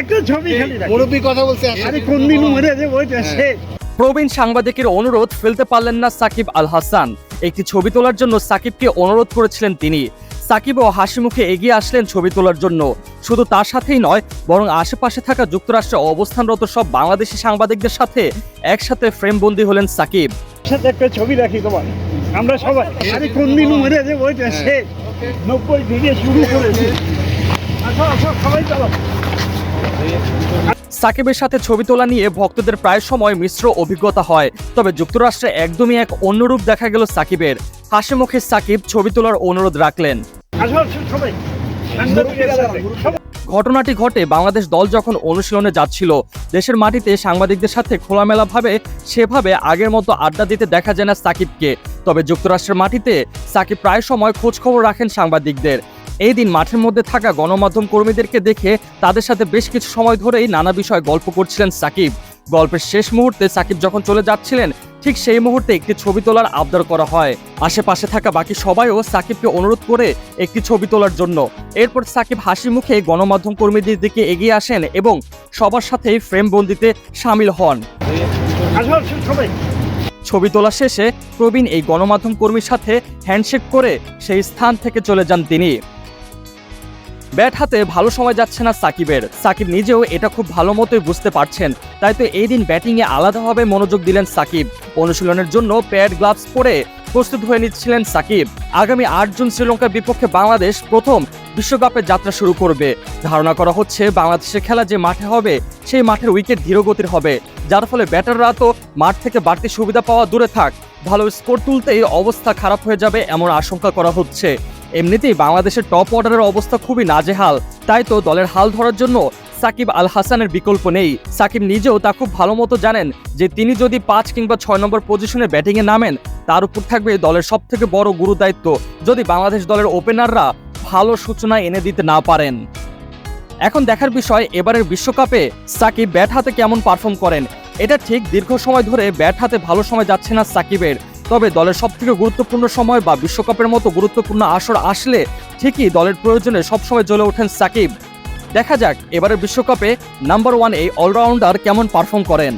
একটা ছবি খালি মুরব্বী কথা বলছে আরে কোন দিন মরে যাবে ওইটা সে। প্রবীণ সাংবাদিকের অনুরোধ ফেলতে পারলেন না সাকিব আল হাসান একটি ছবি তোলার জন্য সাকিবকে অনুরোধ করেছিলেন তিনি। সাকিবও হাসি মুখে এগিয়ে আসলেন ছবি তোলার জন্য। শুধু তার সাথেই নয় বরং আশেপাশে থাকা যুক্তরাষ্ট্রে অবস্থানরত সব বাংলাদেশি সাংবাদিকদের সাথে একসাথে ফ্রেম ফ্রেমবন্দি হলেন সাকিব। সাথে একটা ছবি রাখি তোমার। আমরা সবাই। আরে কোন দিন মরে যাবে ওইটা সে। নব্বই থেকে শুরু করেছি আসো আসো সবাই চলো। সাকিবের সাথে ছবি তোলা নিয়ে ভক্তদের প্রায় সময় মিশ্র অভিজ্ঞতা হয়, তবে যুক্তরাষ্ট্রে একদমই এক অন্যরূপ দেখা গেল সাকিবের। হাসি মুখে সাকিব ছবি তোলার অনুরোধ রাখলেন। ঘটনাটি ঘটে বাংলাদেশ দল যখন অনুশীলনে যাচ্ছিল, দেশের মাটিতে সাংবাদিকদের সাথে খোলামেলাভাবে সেভাবে আগের মতো আড্ডা দিতে দেখা যায় না সাকিবকে। তবে যুক্তরাষ্ট্রের মাটিতে সাকিব প্রায় সময় খোঁজখবর রাখেন সাংবাদিকদের। এই দিন মাঠের মধ্যে থাকা গণমাধ্যম কর্মীদেরকে দেখে তাদের সাথে বেশ কিছু সময় ধরেই নানা বিষয় গল্প করছিলেন সাকিব। গল্পের শেষ মুহূর্তে সাকিব যখন চলে যাচ্ছিলেন ঠিক সেই মুহূর্তে একটি ছবি তোলার আবদার করা হয়। আশেপাশে থাকা বাকি সবাইও সাকিবকে অনুরোধ করে একটি ছবি তোলার জন্য। এরপর সাকিব হাসি মুখে গণমাধ্যম কর্মীদের দিকে এগিয়ে আসেন এবং সবার সাথেই ফ্রেম বন্দিতে সামিল হন। ছবি তোলা শেষে প্রবীণ এই গণমাধ্যম কর্মীর সাথে হ্যান্ডশেক করে সেই স্থান থেকে চলে যান তিনি। ব্যাট হাতে ভালো সময় যাচ্ছে না সাকিবের। সাকিব নিজেও এটা খুব ভালো মতোই বুঝতে পারছেন। তাই তো এই দিন ব্যাটিংয়ে আলাদাভাবে মনোযোগ দিলেন সাকিব। অনুশীলনের জন্য প্যাড গ্লাভস পরে প্রস্তুত হয়ে নিচ্ছিলেন সাকিব। আগামী আট জুন শ্রীলঙ্কার বিপক্ষে বাংলাদেশ প্রথম বিশ্বকাপের যাত্রা শুরু করবে। ধারণা করা হচ্ছে বাংলাদেশের খেলা যে মাঠে হবে, সেই মাঠের উইকেট ধীরগতির হবে। যার ফলে ব্যাটাররা তো মাঠ থেকে বাড়তি সুবিধা পাওয়া দূরে থাক। ভালো স্কোর তুলতেই অবস্থা খারাপ হয়ে যাবে এমন আশঙ্কা করা হচ্ছে। এমনিতেই বাংলাদেশের টপ অর্ডারের অবস্থা খুবই নাজেহাল। তাই তো দলের হাল ধরার জন্য সাকিব আল হাসানের বিকল্প নেই। সাকিব নিজেও তা খুব ভালো মতো জানেন যে তিনি যদি পাঁচ কিংবা ছয় নম্বর পজিশনে ব্যাটিংয়ে নামেন, তার উপর থাকবে দলের সব থেকে বড় গুরু দায়িত্ব যদি বাংলাদেশ দলের ওপেনাররা ভালো সূচনা এনে দিতে না পারেন। এখন দেখার বিষয়, এবারের বিশ্বকাপে সাকিব ব্যাট হাতে কেমন পারফর্ম করেন? এটা ঠিক দীর্ঘ সময় ধরে ব্যাট হাতে ভালো সময় যাচ্ছে না সাকিবের। তবে দলের সবথেকে গুরুত্বপূর্ণ সময় বা বিশ্বকাপের মতো গুরুত্বপূর্ণ আসর আসলে ঠিকই দলের প্রয়োজনে সবসময় জ্বলে ওঠেন সাকিব। দেখা যাক, এবারের বিশ্বকাপে নাম্বার ওয়ান এই অলরাউন্ডার কেমন পারফর্ম করেন।